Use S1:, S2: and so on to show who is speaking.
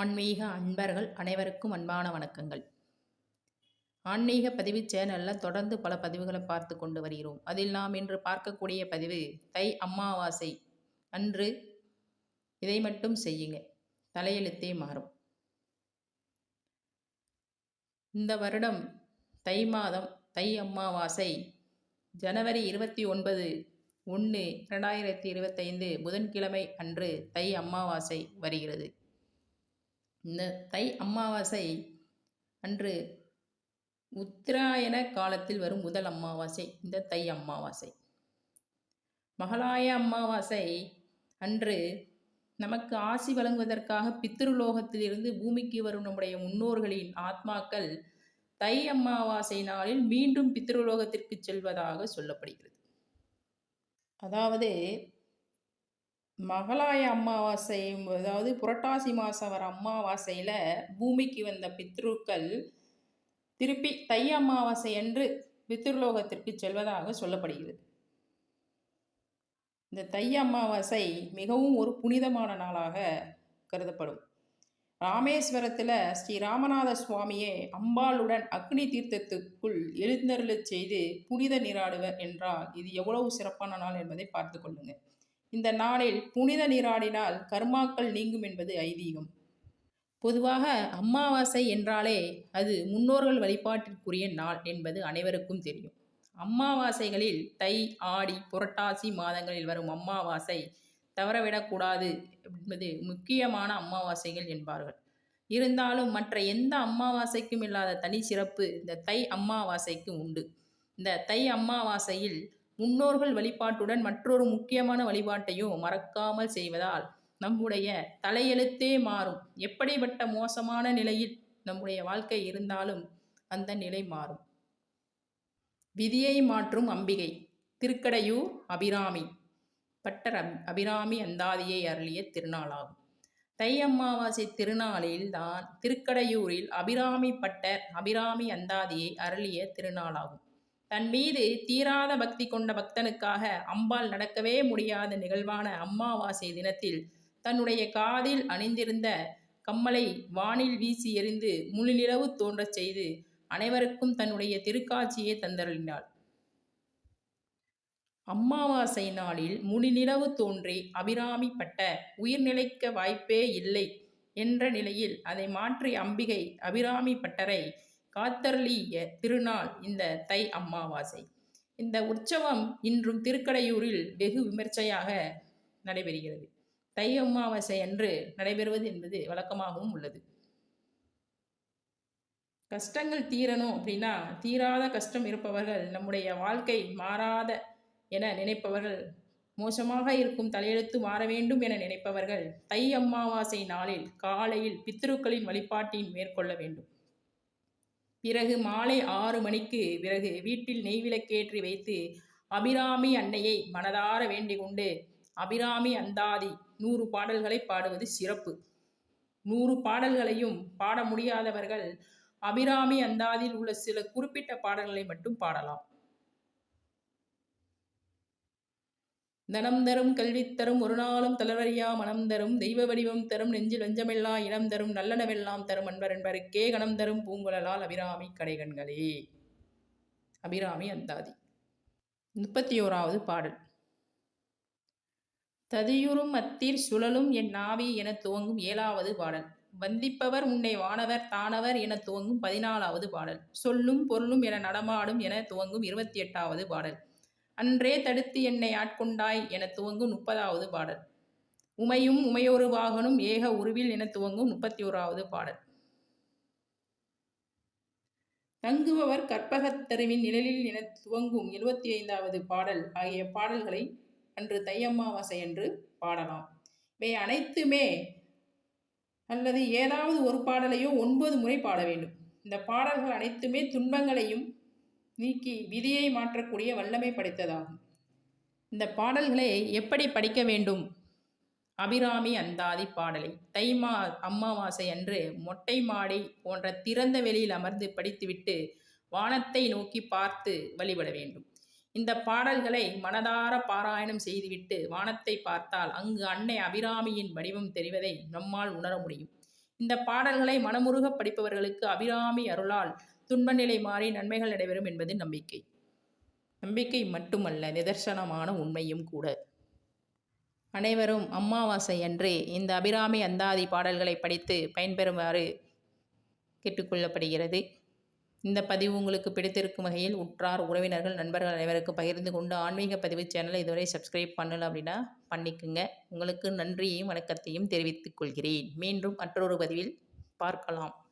S1: ஆன்மீக அன்பர்கள் அனைவருக்கும் அன்பான வணக்கங்கள். ஆன்மீக பதிவு சேனலில் தொடர்ந்து பல பதிவுகளை பார்த்து கொண்டு வருகிறோம். அதில் நாம் இன்று பார்க்கக்கூடிய பதிவு தை அம்மாவாசை அன்று இதை மட்டும் செய்யுங்க. தலையெழுத்தே மாறும். இந்த வருடம் தை மாதம் தை அம்மாவாசை ஜனவரி இருபத்தி ஒன்பது ஒன்று ரெண்டாயிரத்தி இருபத்தைந்து புதன்கிழமை அன்று தை அம்மாவாசை வருகிறது. இந்த தை அமாவாசை அன்று உத்தராயண காலத்தில் வரும் முதல் அமாவாசை இந்த தை அமாவாசை. மகளாய அமாவாசை அன்று நமக்கு ஆசி வழங்குவதற்காக பித்ருலோகத்திலிருந்து பூமிக்கு வரும் நம்முடைய முன்னோர்களின் ஆத்மாக்கள் தை அமாவாசை நாளில் மீண்டும் பித்ருலோகத்திற்கு செல்வதாக சொல்லப்படுகிறது. அதாவது மகளாய அமாவாசை அதாவது புரட்டாசி மாதம் வர அமாவாசையில் பூமிக்கு வந்த பித்ருக்கள் திருப்பி தை அமாவாசை என்று பித்ருலோகத்திற்கு செல்வதாக சொல்லப்படுகிறது. இந்த தை அமாவாசை மிகவும் ஒரு புனிதமான நாளாக கருதப்படும். ராமேஸ்வரத்தில் ஸ்ரீ ராமநாத சுவாமியே அம்பாளுடன் அக்னி தீர்த்தத்துக்குள் எழுந்தருளச் செய்து புனித நீராடுவர் என்றால் இது எவ்வளவு சிறப்பான நாள் என்பதை பார்த்து கொள்ளுங்கள் இந்த நாளில் புனித நீராடினால் கர்மாக்கள் நீங்கும் என்பது ஐதீகம். பொதுவாக அமாவாசை என்றாலே அது முன்னோர்கள் வழிபாட்டிற்குரிய நாள் என்பது அனைவருக்கும் தெரியும். அம்மாவாசைகளில் தை ஆடி புரட்டாசி மாதங்களில் வரும் அம்மாவாசை தவறவிடக்கூடாது என்பது முக்கியமான அமாவாசைகள் என்பார்கள். இருந்தாலும் மற்ற எந்த அமாவாசைக்கும் இல்லாத தனி சிறப்பு இந்த தை அம்மாவாசைக்கு உண்டு. இந்த தை அம்மாவாசையில் முன்னோர்கள் வழிபாட்டுடன் மற்றொரு முக்கியமான வழிபாட்டையும் மறக்காமல் செய்வதால் நம்முடைய தலையெழுத்தே மாறும். எப்படிப்பட்ட மோசமான நிலையில் நம்முடைய வாழ்க்கை இருந்தாலும் அந்த நிலை மாறும். விதியை மாற்றும் அம்பிகை. திருக்கடையூர் அபிராமி. பட்டர் அப் அபிராமி அந்தாதியை அருளிய திருநாளாகும். தை அமாவாசை திருநாளில் தான் திருக்கடையூரில் அபிராமி பட்டர் அபிராமி அந்தாதியை அருளிய திருநாளாகும். தன் மீது தீராத பக்தி கொண்ட பக்தனுக்காக அம்பாள் நடக்கவே முடியாத நிகழ்வான அம்மாவாசை தினத்தில் தன்னுடைய காதில் அணிந்திருந்த கம்மலை வானில் வீசி எறிந்து முழுநிலவு தோன்றச் செய்து அனைவருக்கும் தன்னுடைய திருக்காட்சியை தந்தருளினாள். அம்மாவாசை நாளில் முழுநிலவு தோன்றி அபிராமி பட்ட வாய்ப்பே இல்லை என்ற நிலையில் அதை மாற்றி அம்பிகை அபிராமி பட்டரை காத்தர்லீய திருநாள் இந்த தை அம்மாவாசை இந்த உற்சவம் இன்றும் திருக்கடையூரில் வெகு விமர்சையாக நடைபெறுகிறது. தை அமாவாசை அன்று நடைபெறுவது என்பது வழக்கமாகவும் உள்ளது. கஷ்டங்கள் தீரணும் அப்படின்னா தீராத கஷ்டம் இருப்பவர்கள் நம்முடைய வாழ்க்கை மாறாத என நினைப்பவர்கள் மோசமாக இருக்கும் தலையெழுத்து மாற வேண்டும் என நினைப்பவர்கள் தை அமாவாசை நாளில் காலையில் பித்ருக்களின் வழிபாட்டின் மேற்கொள்ள வேண்டும். பிறகு மாலை ஆறு மணிக்கு பிறகு வீட்டில் நெய்விளக்கேற்றி வைத்து அபிராமி அன்னையை மனதார வேண்டிக் கொண்டு அபிராமி அந்தாதி நூறு பாடல்களை பாடுவது சிறப்பு. நூறு பாடல்களையும் பாட முடியாதவர்கள் அபிராமி அந்தாதியில் உள்ள சில குறிப்பிட்ட பாடல்களை மட்டும் பாடலாம். தனம் தரும் கல்வி தரும் ஒரு நாளும் தளர்வறியா மனம் தரும் தெய்வ வடிவம் தரும் நெஞ்சில் வஞ்சமெல்லா இனம் தரும் நல்லனவெல்லாம் தரும் அன்பர் என்பருக்கே கணம் தரும் பூங்குழலால் அபிராமி கடைகண்களே. அபிராமி அந்தாதி. முப்பத்தி ஓராவது பாடல். ததியுறும் அத்தீர் சுழலும் என் நாவி என துவங்கும் ஏழாவது பாடல். வந்திப்பவர் உன்னை வானவர் தானவர் என துவங்கும் பதினாலாவது பாடல். சொல்லும் பொருளும் என நடமாடும் என துவங்கும் இருபத்தி எட்டாவது பாடல். அன்றே தடுத்து என்னை ஆட்கொண்டாய் என துவங்கும் முப்பதாவது பாடல். உமையும் உமையொரு வாகனும் ஏக உருவில் என துவங்கும் முப்பத்தி ஓராவது பாடல். தங்குபவர் கற்பகத்தருவின் நிழலில் என துவங்கும் எழுபத்தி ஐந்தாவது பாடல் ஆகிய பாடல்களை அன்று தையம்மாவாசை என்று பாடலாம். இவை அனைத்துமே அல்லது ஏதாவது ஒரு பாடலையோ ஒன்பது முறை பாட வேண்டும். இந்த பாடல்கள் அனைத்துமே துன்பங்களையும் நீக்கி விதியை மாற்றக்கூடிய வல்லமை படைத்ததாகும். இந்த பாடல்களை எப்படி படிக்க வேண்டும்? அபிராமி அந்தாதி பாடலை. தைமா அம்மாவாசை அன்று மொட்டை மாடி போன்ற திறந்த வெளியில் அமர்ந்து படித்துவிட்டு வானத்தை நோக்கி பார்த்து வழிபட வேண்டும். இந்த பாடல்களை மனதார பாராயணம் செய்துவிட்டு வானத்தை பார்த்தால் அங்கு அன்னை அபிராமியின் வடிவம் தெரிவதை நம்மால் உணர முடியும். இந்த பாடல்களை மனமுருக படிப்பவர்களுக்கு அபிராமி அருளால் துன்ப நிலை மாறி நன்மைகள் நடைபெறும் என்பது நம்பிக்கை. நம்பிக்கை மட்டுமல்ல நிதர்சனமான உண்மையும் கூட. அனைவரும் அமாவாசை அன்று இந்த அபிராமி அந்தாதி பாடல்களை படித்து பயன்பெறுமாறு கேட்டுக்கொள்ளப்படுகிறது இந்த பதிவு உங்களுக்கு பிடித்திருக்கும் வகையில் உற்றார் உறவினர்கள் நண்பர்கள் அனைவருக்கும் பகிர்ந்து கொண்டு ஆன்மீக பதிவு சேனலை இதுவரை சப்ஸ்கிரைப் பண்ணல அப்படின்னா பண்ணிக்குங்க. உங்களுக்கு நன்றியையும் வணக்கத்தையும் தெரிவித்துக் கொள்கிறேன். மீண்டும் மற்றொரு பதிவில் பார்க்கலாம்.